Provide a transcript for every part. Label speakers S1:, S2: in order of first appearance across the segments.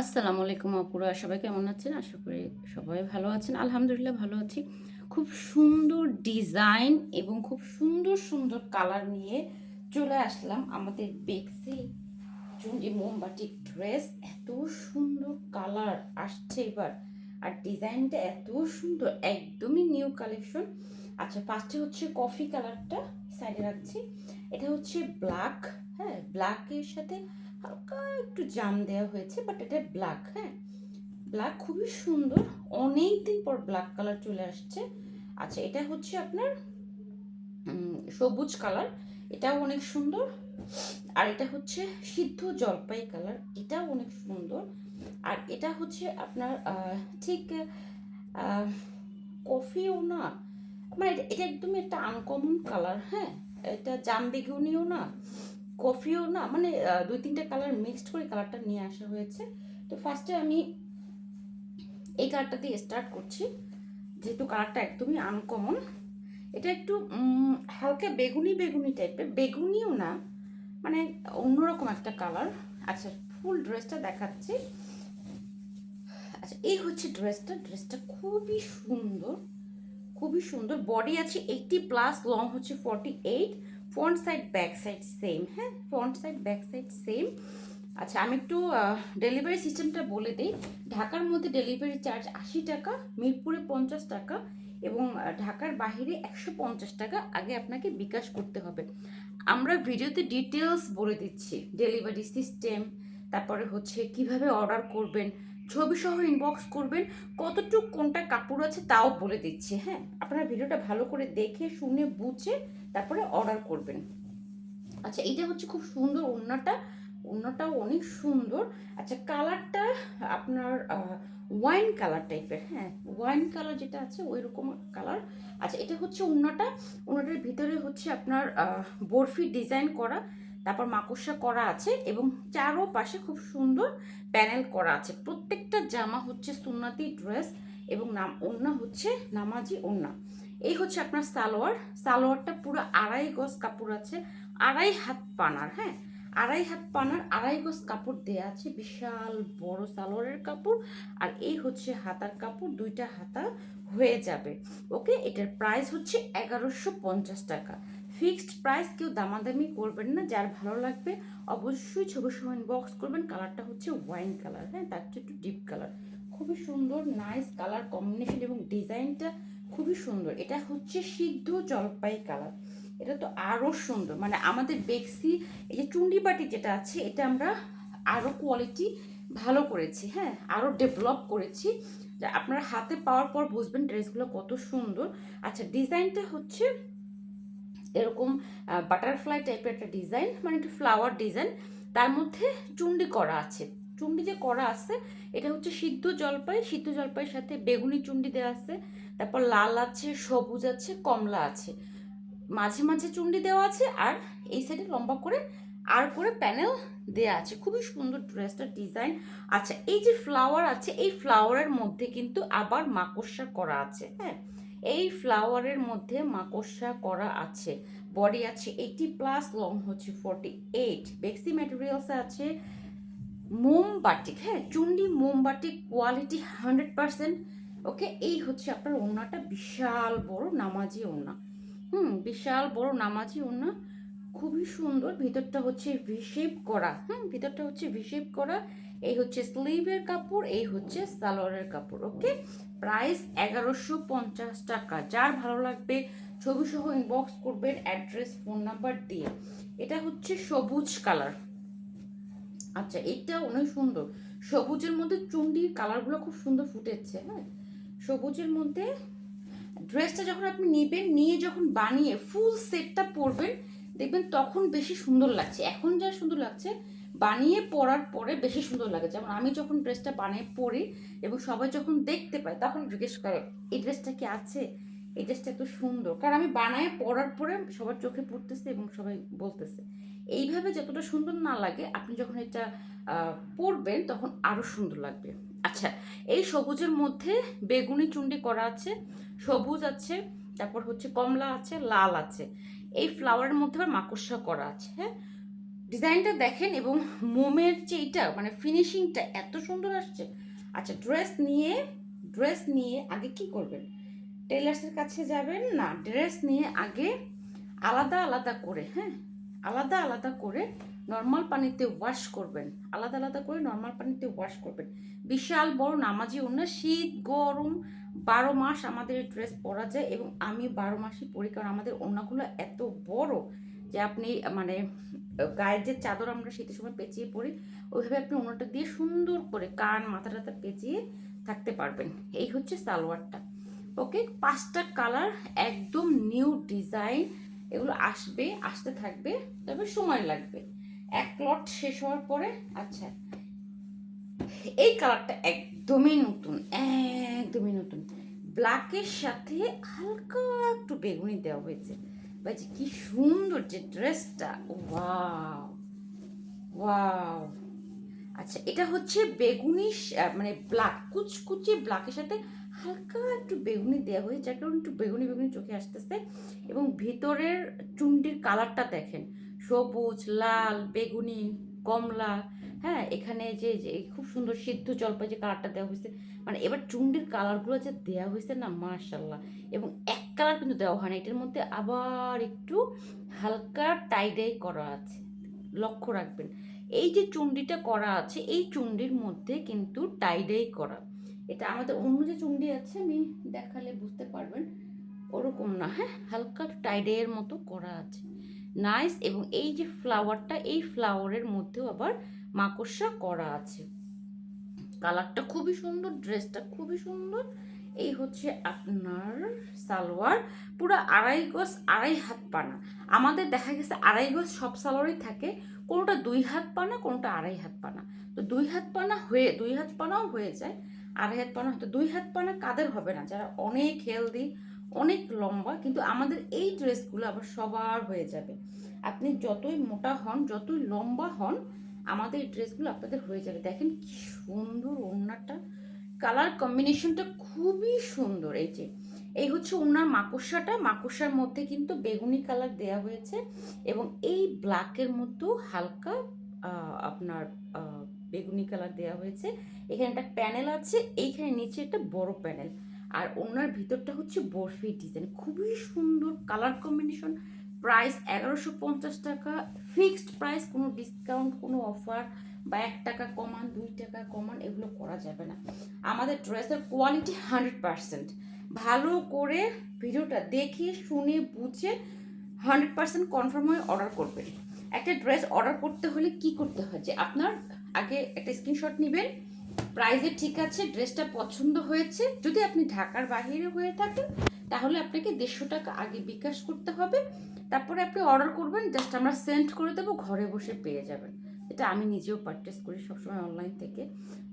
S1: আসসালামু আলাইকুম আপুরা, সবাই কেমন আছেন? আশা করি সবাই ভালো আছেন। আলহামদুলিল্লাহ ভালো আছি। খুব সুন্দর ডিজাইন এবং খুব সুন্দর সুন্দর কালার নিয়ে চলে আসলাম আমাদের বেক্সি চুন্ডি মোমবাটি ড্রেস। এত সুন্দর কালার আসছে এবার। আর ডিজাইনটা এত সুন্দর, একদমই নিউ কালেকশন। আচ্ছা ফার্স্টে হচ্ছে কফি কালারটা সাইডে রাখছি। এটা হচ্ছে ব্ল্যাক হ্যাঁ ব্ল্যাকের সাথে হালকা একটু জাম দেওয়া হয়েছে বাট এটা ব্ল্যাক হ্যাঁ? ব্ল্যাক খুবই সুন্দর অনেক দিন পর ব্ল্যাক কালার চলে আসছে। আচ্ছা এটা হচ্ছে আপনার সবুজ কালার এটাও অনেক সুন্দর। আর এটা হচ্ছে সিদ্ধ জলপাই কালার এটাও অনেক সুন্দর। আর এটা হচ্ছে আপনার ঠিক কফিও না মানে এটা- একদমই একটা আনকমন কালার হ্যাঁ? এটা জাম বেগুনিও না। কফিও না মানে দুই তিনটা কালার মিক্সড করে কালারটা নিয়ে আসা হয়েছে। তো ফার্স্টে আমি এই কালারটা দিয়ে স্টার্ট করছি, যেহেতু কালারটা একদমই আনকমন এটা একটু হালকা বেগুনি বেগুনি টাইপের বেগুনিও না মানে অন্যরকম একটা কালার আচ্ছা ফুল ড্রেসটা দেখাচ্ছি। আচ্ছা এই হচ্ছে ড্রেসটা ড্রেসটা খুবই সুন্দর খুবই সুন্দর। বডি আছে এইটটি প্লাস লং হচ্ছে forty eight front side back side same হ্যাঁ? Front side back side same আচ্ছা আমি একটু ডেলিভারি সিস্টেমটা বলে দিই। ঢাকার মধ্যে ডেলিভারি চার্জ আশি টাকা, মিরপুরে পঞ্চাশ টাকা এবং ঢাকার বাইরে একশো পঞ্চাশ টাকা আগে আপনাকে বিকাশ করতে হবে। আমরা ভিডিওতে ডিটেলস বলে দিচ্ছি। ডেলিভারি সিস্টেম তারপরে হচ্ছে কীভাবে অর্ডার করবেন ছবি সহ ইনবক্স করবেন, কতটুকু কোনটা কাপড় আছে তাও বলে দিচ্ছি হ্যাঁ? আপনারা ভিডিওটা ভালো করে দেখে, শুনে, বুঝে তারপরে অর্ডার করবেন। আচ্ছা এটা হচ্ছে খুব সুন্দর ওড়নাটা, ওড়নাটাও অনেক সুন্দর। আচ্ছা কালারটা আপনার ওয়াইন কালার টাইপের হ্যাঁ? ওয়াইন কালার যেটা আছে ওই রকম কালার আচ্ছা এটা হচ্ছে ওড়নাটা, ওড়নাটার ভিতরে হচ্ছে আপনার বরফি ডিজাইন করা। তারপর মাকড়সা করা আছে এবং চারো পাশে খুব সুন্দর প্যানেল করা আছে। প্রত্যেকটা জামা হচ্ছে সুন্নাতি ড্রেস এবং নাম, ওড়না হচ্ছে নামাজি ওড়না। এই হচ্ছে আপনার সালোয়ার। সালোয়ারটা পুরো আড়াই গজ কাপড় আছে, আড়াই হাত পানার হ্যাঁ? আড়াই হাত পানার, আড়াই গজ কাপড় দেয়া আছে, বিশাল বড় সালোয়ারের কাপড়। আর এই হচ্ছে হাতার কাপড়, দুইটা হাতা হয়ে যাবে। ওকে, এটার প্রাইস হচ্ছে এগারোশো পঞ্চাশ টাকা। ফিক্সড প্রাইস কেউ দামাদামি করবেন না, যার ভালো লাগবে অবশ্যই ছবি সময় বক্স করবেন। কালারটা হচ্ছে ওয়াইন কালার হ্যাঁ তার চেয়ে একটু ডিপ কালার খুবই সুন্দর নাইস কালার কম্বিনেশন এবং ডিজাইনটা খুবই সুন্দর। এটা হচ্ছে সিদ্ধ জলপাই কালার এটা তো আরও সুন্দর। মানে আমাদের বেক্সি, এই যে চুন্ডিবাটি যেটা আছে, এটা আমরা আরও কোয়ালিটি ভালো করেছি হ্যাঁ আরও ডেভেলপ করেছি। আপনারা হাতে পাওয়ার পর বুঝবেন ড্রেসগুলো কত সুন্দর। আচ্ছা ডিজাইনটা হচ্ছে এরকম বাটারফ্লাই টাইপের একটা ডিজাইন মানে একটু ফ্লাওয়ার ডিজাইন তার মধ্যে চুন্ডি করা আছে। চুন্ডি যে করা আছে, এটা হচ্ছে সিদ্ধ জলপাই। সিদ্ধ জলপাইয়ের সাথে বেগুনি চুন্ডি দেওয়া আছে, তারপর লাল আছে, সবুজ আছে, কমলা আছে। মাঝে মাঝে চুন্ডি দেওয়া আছে, আর এই সাইডে লম্বা করে, আর করে প্যানেল দেওয়া আছে। খুবই সুন্দর ড্রেসটার ডিজাইন আচ্ছা এই যে ফ্লাওয়ার আছে, এই ফ্লাওয়ারের মধ্যে কিন্তু আবার মাকড়সা করা আছে হ্যাঁ? এই ফ্লাওয়ারের মধ্যে মাকড়সা করা আছে। বডি আছে এইটি প্লাস, লং হচ্ছে ফর্টি এইট। বেক্সি ম্যাটেরিয়ালসে আছে মোমবাটিক হ্যাঁ চুন্ডি মোমবাটিক কোয়ালিটি হান্ড্রেড পার্সেন্ট। ওকে, এই হচ্ছে আপনার ওড়নাটা বিশাল বড় নামাজি ওড়না হুম, বিশাল বড় নামাজি ওড়না খুবই সুন্দর। ভিতরটা হচ্ছে ভিশেপ করা। হুম, ভিতরটা হচ্ছে ভিশেপ করা। এই হচ্ছে স্লিভের কাপড়, এই হচ্ছে সালোয়ারের কাপড়, ওকে? প্রাইস এগারোশো পঞ্চাশ টাকা। যার ভালো লাগবে ছবি সহ ইনবক্স করবেন অ্যাড্রেস ফোন নাম্বার দিয়ে। এটা হচ্ছে সবুজ কালার আচ্ছা এটা অনেক সুন্দর। সবুজের মধ্যে চুন্ডির কালারগুলো খুব সুন্দর ফুটেছে হ্যাঁ? সবুজের মধ্যে ড্রেসটা যখন আপনি নেবেন, নিয়ে যখন বানিয়ে ফুল সেটটা পরবেন, দেখবেন তখন বেশি সুন্দর লাগছে। এখন যা সুন্দর লাগছে বানিয়ে পরার পরে বেশি সুন্দর লাগে। যেমন আমি যখন ড্রেসটা বানিয়ে পরি এবং সবাই যখন দেখতে পাই তখন জিজ্ঞেস করে, এই ড্রেসটা কি আছে? এই ড্রেসটা এত সুন্দর। কারণ আমি বানায় পরার পরে সবার চোখে পড়তেছে এবং সবাই বলতেছে। এইভাবে যতটা সুন্দর না লাগে, আপনি যখন এটা পরবেন তখন আরও সুন্দর লাগবে। আচ্ছা এই সবুজের মধ্যে বেগুনি চুন্ডি করা আছে, সবুজ আছে, তারপর হচ্ছে কমলা আছে, লাল আছে। এই ফ্লাওয়ারের মধ্যে আবার মাকড়সা করা আছে হ্যাঁ? ডিজাইনটা দেখেন এবং মোমের যে এটা মানে ফিনিশিংটা এত সুন্দর আসছে। আচ্ছা ড্রেস নিয়ে ড্রেস নিয়ে আগে কি করবেন? টেলার্সের কাছে যাবেন? না ড্রেস নিয়ে আগে আলাদা আলাদা করে হ্যাঁ? আলাদা আলাদা করে নর্মাল পানিতে ওয়াশ করবেন। আলাদা আলাদা করে নর্মাল পানিতে ওয়াশ করবেন। বিশাল বড় নামাজি ওনা শীত, গরম, বারো মাস আমাদের ড্রেস পরা যায় এবং আমি বারো মাসই পরি, কারণ আমাদের ওনাগুলো এত বড়। যে আপনি মানে গায়ের যে চাদর আমরা শীতের সময় পেঁচিয়ে পড়ি ওইভাবে আপনি ওনাটা দিয়ে সুন্দর করে কান মাথা টাথা পেঁচিয়ে থাকতে পারবেন। এই হচ্ছে সালোয়ারটা। ওকে, পাঁচটা কালার, একদম নিউ ডিজাইন। এগুলো আসবে, আসতে থাকবে, তবে সময় লাগবে। এক লট শেষ হওয়ার পরে আচ্ছা। এই কালারটা একদমই নতুন একদমই নতুন। ব্ল্যাকের সাথে হালকা একটু বেগুনি দেওয়া হয়েছে। বাজি, কি সুন্দর যে ড্রেসটা। Wow wow. আচ্ছা এটা হচ্ছে বেগুনি মানে ব্ল্যাক কুচকুচে ব্ল্যাকের সাথে হালকা একটু বেগুনি দেওয়া হয়েছে, যার কারণে একটু বেগুনি বেগুনি চোখে আসতেছে। এবং ভিতরের চুন্ডির কালারটা দেখেন, সবুজ, লাল, বেগুনি। কমলা হ্যাঁ এখানে যে যে, খুব সুন্দর সিদ্ধ জলপাই যে কালারটা দেওয়া হয়েছে মানে এবার চুন্ডির কালারগুলো যে দেওয়া হয়েছে না মার্শাল্লাহ এবং এক কালার কিন্তু দেওয়া হয় না, এটার মধ্যে আবার একটু হালকা টাইডাই করা আছে, লক্ষ্য রাখবেন, এই যে চুন্ডিটা করা আছে, এই চুন্ডির মধ্যে কিন্তু টাইডাই করা, এটা আমাদের অন্য যে চুন্ডি আছে, আমি দেখালে বুঝতে পারবেন, ওরকম না হ্যাঁ হালকা টাইডের মতো করা আছে। নাইস এবং এই যে ফ্লাওয়ারটা এই ফ্লাওয়ারের মধ্যেও আবার মাকড়সা করা আছে। কালারটা খুবই সুন্দর ড্রেসটা খুবই সুন্দর। এই হচ্ছে আপনার সালোয়ার। পুরো আড়াই গজ, আড়াই হাত পানা। আমাদের দেখা গেছে আড়াই গজ সব সালোয়ারই থাকে। কোনোটা দুই হাত পানা, কোনোটা আড়াই হাত পানা। তো দুই হাত পানা হয়ে, দুই হাত পানাও হয়ে যায়। আড়াই হাত পানা হয়তো দুই হাত পানা কাদের হবে না? যারা অনেক হেলদি অনেক লম্বা, কিন্তু আমাদের এই ড্রেসগুলো আবার সবার হয়ে যাবে। আপনি যতই মোটা হন, যতই লম্বা হন, আমাদের এই ড্রেসগুলো আপনাদের হয়ে যাবে। দেখেন কি সুন্দর ওড়নাটা। কালার কম্বিনেশনটা খুবই সুন্দর এই যে। এই হচ্ছে ওনার মাকড়সাটা। মাকড়সার মধ্যে কিন্তু বেগুনি কালার দেয়া হয়েছে এবং এই ব্ল্যাকের মধ্যেও হালকা আপনার বেগুনি কালার দেওয়া হয়েছে। এখানে একটা প্যানেল আছে, এইখানে নিচে একটা বড় প্যানেল। আর ওনার ভিতরটা হচ্ছে বরফি ডিজাইন খুবই সুন্দর কালার কম্বিনেশন প্রাইস এগারোশো পঞ্চাশ টাকা ফিক্সড প্রাইস কোনো ডিসকাউন্ট কোনো অফার বা এক টাকা কমান, দুই টাকা কমান, এগুলো করা যাবে না। আমাদের ড্রেসের কোয়ালিটি হান্ড্রেড পারসেন্ট ভালো করে ভিডিওটা দেখে, শুনে, বুঝে হান্ড্রেড পার্সেন্ট কনফার্ম হয়ে অর্ডার করবেন। একটা ড্রেস অর্ডার করতে হলে কি করতে হয়? যে আপনার আগে একটা স্ক্রিনশট নেবেন প্রাইজে ঠিক আছে, ড্রেসটা পছন্দ হয়েছে। যদি আপনি ঢাকার বাইরে হয়ে থাকেন, তাহলে আপনাকে দেড়শো টাকা আগে বিকাশ করতে হবে। তারপরে আপনি অর্ডার করবেন, জাস্ট আমরা সেন্ড করে দেবো, ঘরে বসে পেয়ে যাবেন। এটা আমি নিজেও পারচেস করি সবসময় অনলাইন থেকে।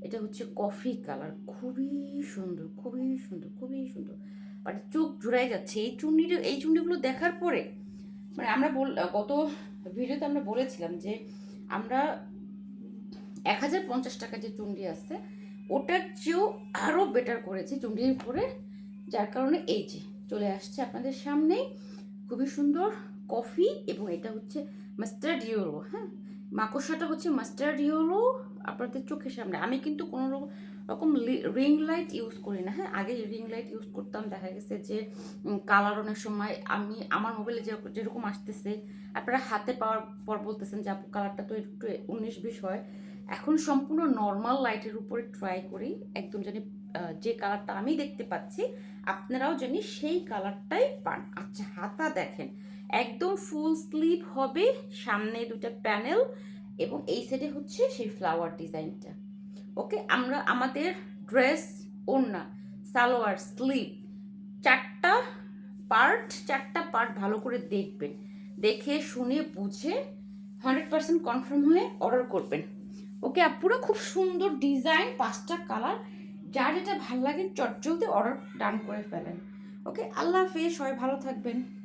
S1: এটা হচ্ছে কফি কালার খুবই সুন্দর খুবই সুন্দর খুবই সুন্দর। মানে চোখ জুড়াই যাচ্ছে। এই চুন্নির এই চুন্ডিগুলো দেখার পরে মানে আমরা বল গত ভিডিওতে আমরা বলেছিলাম যে আমরা এক হাজার পঞ্চাশ টাকা যে চুন্ডি আছে, ওটার চেয়েও আরও বেটার করেছি চুন্ডির উপরে, যার কারণে এই যে চলে আসছে আপনাদের সামনেই। খুবই সুন্দর কফি এবং এটা হচ্ছে মাস্টার্ড ইয়েলো হ্যাঁ? মাকড়সাটা হচ্ছে মাস্টার্ড ইয়েলো আপনাদের চোখের সামনে। আমি কিন্তু কোনো রকম- রকম রিং লাইট ইউজ করি না হ্যাঁ? আগে রিং লাইট ইউজ করতাম, দেখা গেছে যে কালার অনেক সময় আমি, আমার মোবাইলে যে, যেরকম আসতেছে, আপনারা হাতে পাওয়ার পর বলতেছেন যে, আপু কালারটা তো একটু উনিশ বিশ হয়। এখন সম্পূর্ণ নর্মাল লাইটের উপরে ট্রাই করি একদম জানি যে কালারটা আমি দেখতে পাচ্ছি, আপনারাও জানি সেই কালারটাই পান। আচ্ছা হাতা দেখেন, একদম ফুল স্লিভ হবে, সামনে দুটা প্যানেল এবং এই সাইডে হচ্ছে সেই ফ্লাওয়ার ডিজাইনটা ওকে আমরা, আমাদের ড্রেস ওড়না, সালোয়ার স্লিভ চারটা পার্ট চারটা পার্ট ভালো করে দেখবেন। দেখে, শুনে, বুঝে হান্ড্রেড পার্সেন্ট কনফার্ম হয়ে অর্ডার করবেন। ওকে পুরো খুব সুন্দর ডিজাইন, পাঁচটা কালার। যার যেটা ভালো লাগে চটজলদি অর্ডার ডান করে ফেলেন। ওকে, আল্লাহ হাফেজ, সবাই ভালো থাকবেন।